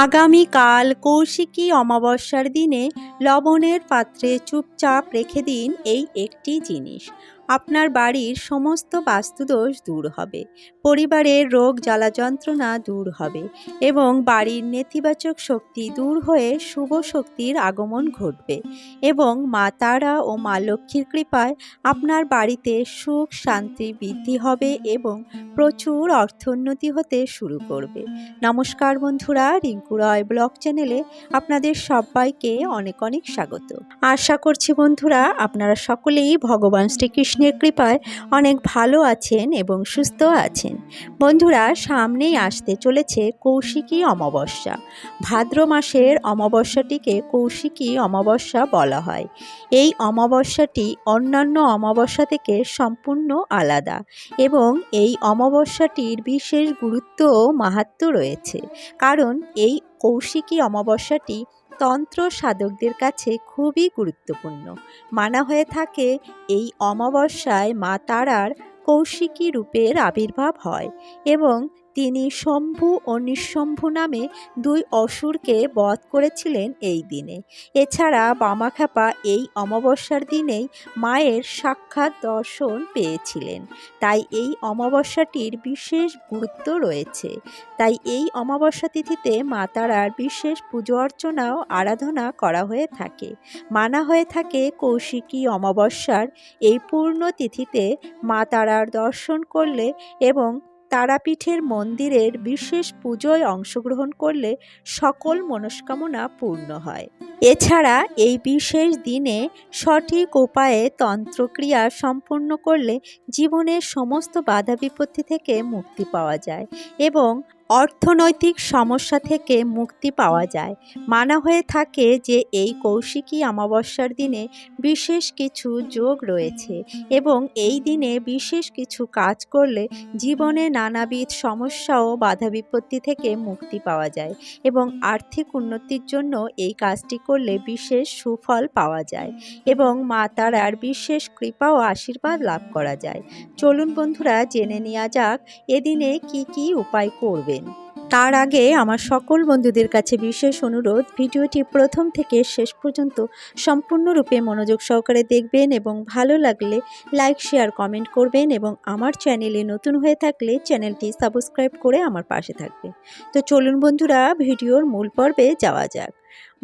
আগামীকাল কৌশিকী অমাবস্যার দিনে লবণের পাত্রে চুপচাপ রেখে দিন এই একটি জিনিস। আপনার বাড়ির সমস্ত বাস্তুদোষ দূর হবে, পরিবারের রোগ জ্বালা যন্ত্রণা দূর হবে এবং বাড়ির নেতিবাচক শক্তি দূর হয়ে শুভ শক্তির আগমন ঘটবে এবং মা তারা ও মা লক্ষ্মীর কৃপায় আপনার বাড়িতে সুখ, শান্তি বৃদ্ধি হবে এবং প্রচুর অর্থোন্নতি হতে শুরু করবে। নমস্কার বন্ধুরা, রিঙ্কু রয় ব্লগ চ্যানেলে আপনাদের সবাইকে অনেক অনেক স্বাগত। আশা করছি বন্ধুরা, আপনারা সকলেই ভগবান শ্রীকৃষ্ণের কৃপায় অনেক ভালো আছেন এবং সুস্থ আছেন। বন্ধুরা, সামনেই আসতে চলেছে কৌশিকী অমাবস্যা। ভাদ্র মাসের অমাবস্যাটিকে কৌশিকী অমাবস্যা বলা হয়। এই অমাবস্যাটি অন্যান্য অমাবস্যা থেকে সম্পূর্ণ আলাদা এবং এই অমাবস্যাটির বিশেষ গুরুত্ব ও মাহাত্ম্য রয়েছে। কারণ এই কৌশিকী অমাবস্যাটি তন্ত্র সাধকদের কাছে খুবই গুরুত্বপূর্ণ। মানা হয়ে থাকে, এই অমাবস্যায় মা তারার কৌশিকী রূপের আবির্ভাব হয় এবং তিনি শম্ভু ও নিঃশম্ভু নামে দুই অসুরকে বধ করেছিলেন এই দিনে। এছাড়া বামাখ্যাপা এই অমাবস্যার দিনেই মায়ের সাক্ষাৎ দর্শন পেয়েছিলেন। তাই এই অমাবস্যাটির বিশেষ গুরুত্ব রয়েছে। তাই এই অমাবস্যা তিথিতে মা তারার বিশেষ পুজো অর্চনা ও আরাধনা করা হয়ে থাকে। মানা হয়ে থাকে কৌশিকী অমাবস্যার এই পূর্ণ তিথিতে মা তারার দর্শন করলে এবং তারাপীঠের মন্দিরের বিশেষ পুজোয় অংশগ্রহণ করলে সকল মনস্কামনা পূর্ণ হয়। এছাড়া এই বিশেষ দিনে সঠিক উপায়ে তন্ত্রক্রিয়া সম্পন্ন করলে জীবনের সমস্ত বাধা বিপত্তি থেকে মুক্তি পাওয়া যায় এবং অর্থনৈতিক সমস্যা থেকে মুক্তি পাওয়া যায়। মানা হয়ে থাকে যে এই কৌশিকী অমাবস্যার দিনে বিশেষ কিছু যোগ রয়েছে এবং এই দিনে বিশেষ কিছু কাজ করলে জীবনে নানাবিধ সমস্যা ও বাধা বিপত্তি থেকে মুক্তি পাওয়া যায় এবং আর্থিক উন্নতির জন্য এই কাজটি করলে বিশেষ সুফল পাওয়া যায় এবং মা তারার বিশেষ কৃপা ও আশীর্বাদ লাভ করা যায়। চলুন বন্ধুরা, জেনে নেওয়া যাক এদিনে কি কি উপায় করবেন তার আগে আমার সকল বন্ধুদের কাছে বিশেষ অনুরোধ, ভিডিওটি প্রথম থেকে শেষ পর্যন্ত সম্পূর্ণরূপে মনোযোগ সহকারে দেখবেন এবং ভালো লাগলে লাইক, শেয়ার, কমেন্ট করবেন এবং আমার চ্যানেলে নতুন হয়ে থাকলে চ্যানেলটি সাবস্ক্রাইব করে আমার পাশে থাকবে। তো চলুন বন্ধুরা, ভিডিওর মূল পর্বে যাওয়া যাক।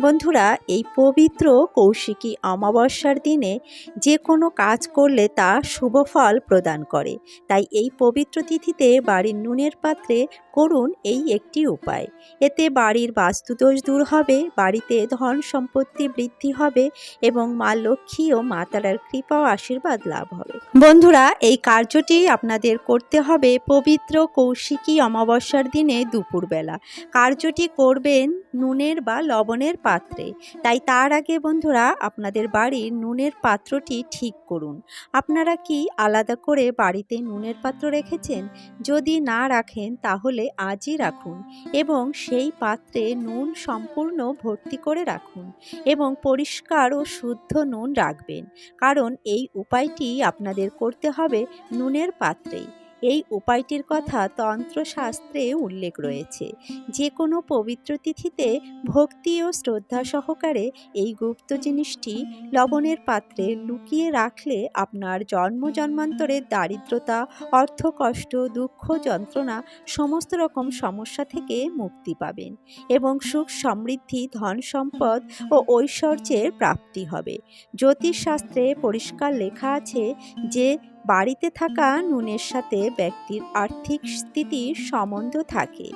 বন্ধুরা, এই পবিত্র কৌশিকী অমাবস্যার দিনে যে কোনো কাজ করলে তা শুভ ফল প্রদান করে। তাই এই পবিত্র তিথিতে বাড়ির নুনের পাত্রে করুন এই একটি উপায়। এতে বাড়ির বাস্তুদোষ দূর হবে, বাড়িতে ধন সম্পত্তি বৃদ্ধি হবে এবং মা লক্ষ্মী ও মা কৃপা ও আশীর্বাদ লাভ হবে। বন্ধুরা, এই কার্যটি আপনাদের করতে হবে পবিত্র কৌশিকী অমাবস্যার দিনে দুপুরবেলা। কার্যটি করবেন নুনের বা লবণের পাত্রে। তাই তার আগে বন্ধুরা, আপনাদের বাড়ির নুনের পাত্রটি ঠিক করুন। আপনারা কি আলাদা করে বাড়িতে নুনের পাত্র রেখেছেন? যদি না রাখেন, তাহলে আজই রাখুন এবং সেই পাত্রে নুন সম্পূর্ণ ভর্তি করে রাখুন এবং পরিষ্কার ও শুদ্ধ নুন রাখবেন। কারণ এই উপায়টি আপনাদের করতে হবে নুনের পাত্রেই। এই উপায়টির কথা তন্ত্রশাস্ত্রে উল্লেখ রয়েছে। যে কোনো পবিত্র তিথিতে ভক্তি ও শ্রদ্ধা সহকারে এই গুপ্ত জিনিসটি লবণের পাত্রে লুকিয়ে রাখলে আপনার জন্ম জন্মান্তরের দারিদ্রতা অর্থকষ্ট দুঃখ যন্ত্রণা সমস্ত রকম সমস্যা থেকে মুক্তি পাবেন এবং সুখ সমৃদ্ধি, ধন সম্পদ ও ঐশ্বর্যের প্রাপ্তি হবে। জ্যোতিষশাস্ত্রে পরিষ্কার লেখা আছে যে বাড়িতে থাকা নুনের সাথে ব্যক্তির আর্থিক স্থিতির সম্বন্ধ থাকে।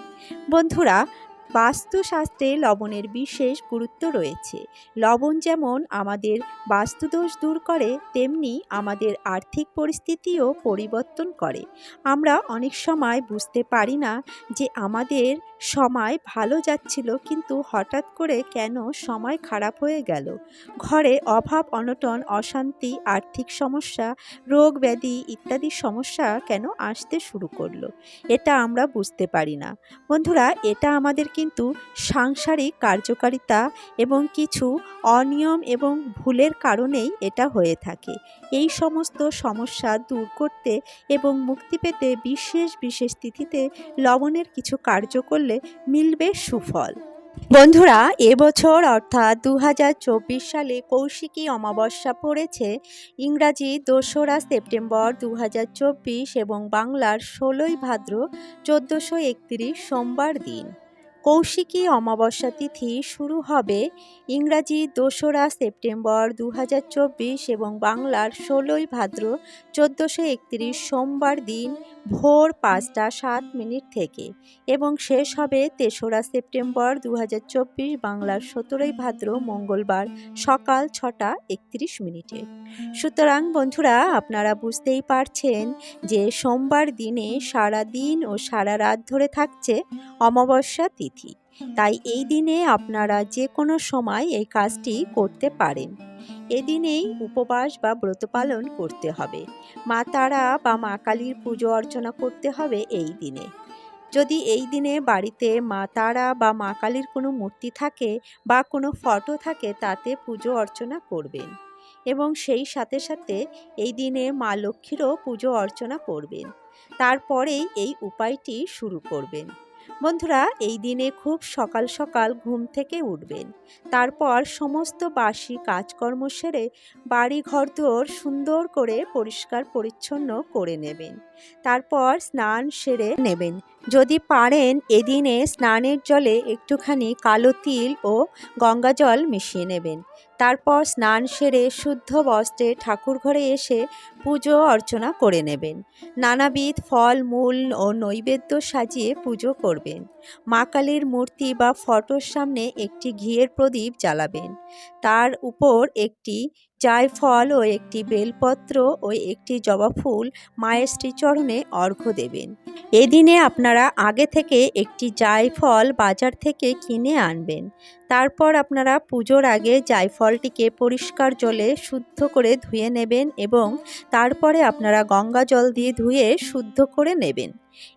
বন্ধুরা, বাস্তুশাস্ত্রে লবণের বিশেষ গুরুত্ব রয়েছে। লবণ যেমন আমাদের বাস্তুদোষ দূর করে, তেমনি আমাদের আর্থিক পরিস্থিতিও পরিবর্তন করে। আমরা অনেক সময় বুঝতে পারি না যে আমাদের সময় ভালো যাচ্ছিল, কিন্তু হঠাৎ করে কেন সময় খারাপ হয়ে গেল? ঘরে অভাব, অনটন, অশান্তি, আর্থিক সমস্যা, রোগ ব্যাধি ইত্যাদি সমস্যা কেন আসতে শুরু করল? এটা আমরা বুঝতে পারি না। বন্ধুরা, এটা আমাদের কিন্তু সাংসারিক কার্যকারিতা এবং কিছু অনিয়ম এবং ভুলের কারণেই এটা হয়ে থাকে। এই সমস্ত সমস্যা দূর করতে এবং মুক্তি পেতে বিশেষ বিশেষ তিথিতে লবণের কিছু কার্য করলে মিলবে সুফল। বন্ধুরা এবছর অর্থাৎ দু হাজার চব্বিশ সালে কৌশিকী অমাবস্যা পড়েছে। ইংরাজি দোসরা সেপ্টেম্বর দু হাজার চব্বিশ এবং বাংলার ষোলোই ভাদ্র চোদ্দোশো সোমবার দিন। কৌশিকী অমাবস্যা তিথি শুরু হবে ইংরাজি দোসরা সেপ্টেম্বর দু হাজার চব্বিশ এবং বাংলার ষোলোই ভাদ্র চোদ্দোশো একত্রিশ সোমবার দিন ভোর পাঁচটা সাত মিনিট থেকে এবং শেষ হবে তেসরা সেপ্টেম্বর দু হাজার চব্বিশ বাংলার সতেরোই ভাদ্র মঙ্গলবার সকাল ছটা একত্রিশ মিনিটে। সুতরাং বন্ধুরা, আপনারা বুঝতেই পারছেন যে সোমবার দিনে সারা দিন ও সারা রাত ধরে থাকছে অমাবস্যা তিথি। তাই এই দিনে আপনারা যে কোনো সময় এই কাজটি করতে পারেন। এদিনেই উপবাস বা ব্রত পালন করতে হবে। মা তারা বা মা কালীর পুজো অর্চনা করতে হবে এই দিনে। যদি এই দিনে বাড়িতে মা তারা বা মা কালীর কোনো মূর্তি থাকে বা কোনো ফটো থাকে, তাতে পুজো অর্চনা করবেন। এবং সেই সাথে সাথে এই দিনে মা লক্ষ্মীরও পুজো অর্চনা করবেন। তারপরেই এই উপায়টি শুরু করবেন। বন্ধুরা, এই দিনে খুব সকাল সকাল ঘুম থেকে উঠবেন। তারপর সমস্ত বাসি কাজকর্ম সেরে বাড়ি ঘরদোর সুন্দর করে পরিষ্কার পরিচ্ছন্ন করে নেবেন। তারপর স্নান সেরে নেবেন। যদি পারেন, এদিনে স্নানের জলে একটুখানি কালো তিল ও গঙ্গা জল মিশিয়ে নেবেন। তারপর স্নান সেরে শুদ্ধ বস্ত্রে ঠাকুর ঘরে এসে পুজো অর্চনা করে নেবেন। নানাবিধ ফল, মূল ও নৈবেদ্য সাজিয়ে পুজো করবেন। মা কালীর মূর্তি বা ফটোর সামনে একটি ঘিয়ের প্রদীপ জ্বালাবেন। তার উপর একটি জায়ফল ও একটি বেলপত্র ও একটি জবা ফুল মায়ের শ্রীচরণে অর্ঘ্য দেবেন। এদিনে আপনারা আগে থেকে একটি জায়ফল বাজার থেকে কিনে আনবেন। তারপর আপনারা পুজোর আগে জায়ফলটিকে পরিষ্কার জলে শুদ্ধ করে ধুয়ে নেবেন এবং তারপরে আপনারা গঙ্গা জল দিয়ে ধুয়ে শুদ্ধ করে নেবেন।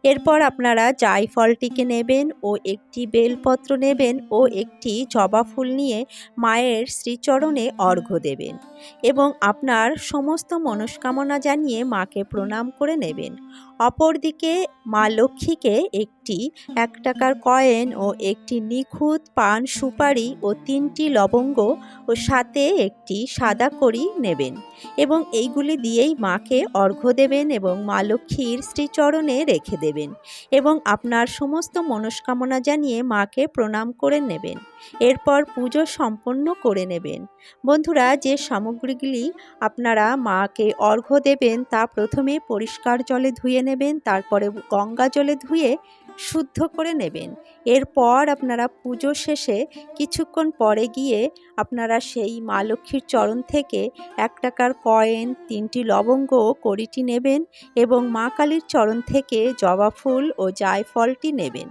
এরপর আপনারা জায়ফলটিকে নেবেন ও একটি বেলপত্র নেবেন ও একটি জবা ফুল নিয়ে মায়ের শ্রীচরণে অর্ঘ্য দেবেন এবং আপনার সমস্ত মনস্কামনা জানিয়ে মাকে প্রণাম করে নেবেন। অপরদিকে মা লক্ষ্মীকে একটি এক টাকার কয়েন ও একটি নিখুঁত পান সুপারি ও তিনটি লবঙ্গ ও সাথে একটি সাদা করি নেবেন এবং এইগুলি দিয়েই মাকে অর্ঘ্য দেবেন এবং মা লক্ষ্মীর শ্রীচরণে রেখে দেবেন এবং আপনার সমস্ত মনস্কামনা জানিয়ে মাকে প্রণাম করে নেবেন। এরপর পুজো সম্পন্ন করে নেবেন। বন্ধুরা, যে সামগ্রীগুলি আপনারা মাকে অর্ঘ্য দেবেন তা প্রথমে পরিষ্কার জলে ধুয়ে নেবেন, তারপরে গঙ্গা জলে ধুয়ে শুদ্ধ করে নেবেন। এরপর আপনারা পুজো শেষে কিছুক্ষণ পরে গিয়ে আপনারা সেই মা লক্ষ্মীর চরণ থেকে এক টাকার কয়েন, তিনটি লবঙ্গ কড়িটি নেবেন এবং মা কালীর চরণ থেকে জবা ফুল ও জায়ফলটি নেবেন।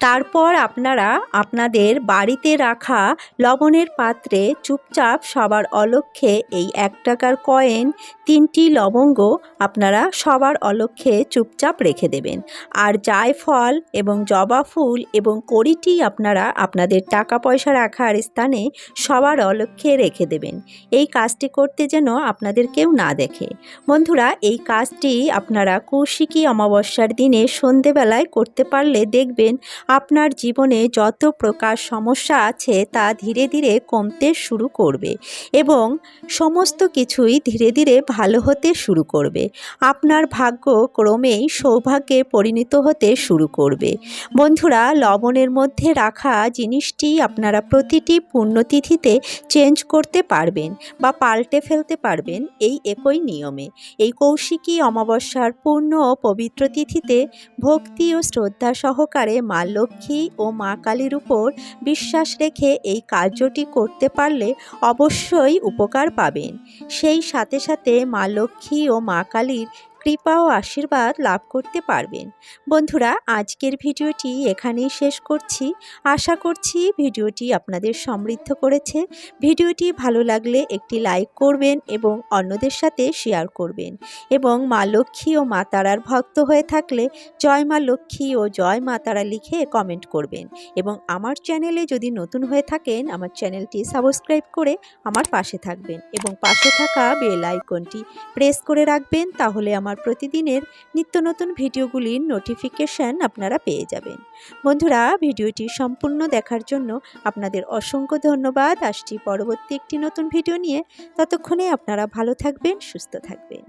তারপর আপনারা আপনাদের বাড়িতে রাখা লবণের পাত্রে চুপচাপ সবার অলক্ষ্যে এই এক টাকার কয়েন, তিনটি লবঙ্গ আপনারা সবার অলক্ষ্যে চুপচাপ রেখে দেবেন। আর জায়ফল এবং জবা ফুল এবং কড়িটি আপনারা আপনাদের টাকা পয়সা রাখার স্থানে সবার অলক্ষ্যে রেখে দেবেন। এই কাজটি করতে যেন আপনাদের কেউ না দেখে। বন্ধুরা, এই কাজটি আপনারা কৌশিকী অমাবস্যার দিনে সন্ধেবেলায় করতে পারলে দেখবেন আপনার জীবনে যত প্রকার সমস্যা আছে তা ধীরে ধীরে কমতে শুরু করবে এবং সমস্ত কিছুই ধীরে ধীরে ভালো হতে শুরু করবে। আপনার ভাগ্য ক্রমেই সৌভাগ্যে পরিণত হতে শুরু করবে। বন্ধুরা, লবণের মধ্যে রাখা জিনিসটি আপনারা প্রতিটি পুণ্যতিথিতে চেঞ্জ করতে পারবেন বা পাল্টে ফেলতে পারবেন এই একই নিয়মে। এই কৌশিকী অমাবস্যার পূর্ণ ও পবিত্র তিথিতে ভক্তি ও শ্রদ্ধা সহকারে মা লক্ষ্মী ও মা কালীর উপর বিশ্বাস রেখে এই কার্যটি করতে পারলে অবশ্যই উপকার পাবেন। সেই সাথে সাথে মা লক্ষ্মী ও মা কালীর কৃপা ও আশীর্বাদ লাভ করতে পারবেন। বন্ধুরা, আজকের ভিডিওটি এখানেই শেষ করছি। আশা করছি ভিডিওটি আপনাদের সমৃদ্ধ করেছে। ভিডিওটি ভালো লাগলে একটি লাইক করবেন এবং অন্যদের সাথে শেয়ার করবেন। এবং মা লক্ষ্মী ও মা তারার ভক্ত হয়ে থাকলে জয় মা লক্ষ্মী ও জয় মা তারা লিখে কমেন্ট করবেন। এবং আমার চ্যানেলে যদি নতুন হয়ে থাকেন, আমার চ্যানেলটি সাবস্ক্রাইব করে আমার পাশে থাকবেন। এবং পাশে থাকা বেল আইকনটি প্রেস করে রাখবেন, তাহলে আমার আমার প্রতিদিনের নিত্য নতুন ভিডিওগুলির নোটিফিকেশান আপনারা পেয়ে যাবেন। বন্ধুরা, ভিডিওটি সম্পূর্ণ দেখার জন্য আপনাদের অসংখ্য ধন্যবাদ। আসছি পরবর্তী একটি নতুন ভিডিও নিয়ে। ততক্ষণে আপনারা ভালো থাকবেন, সুস্থ থাকবেন।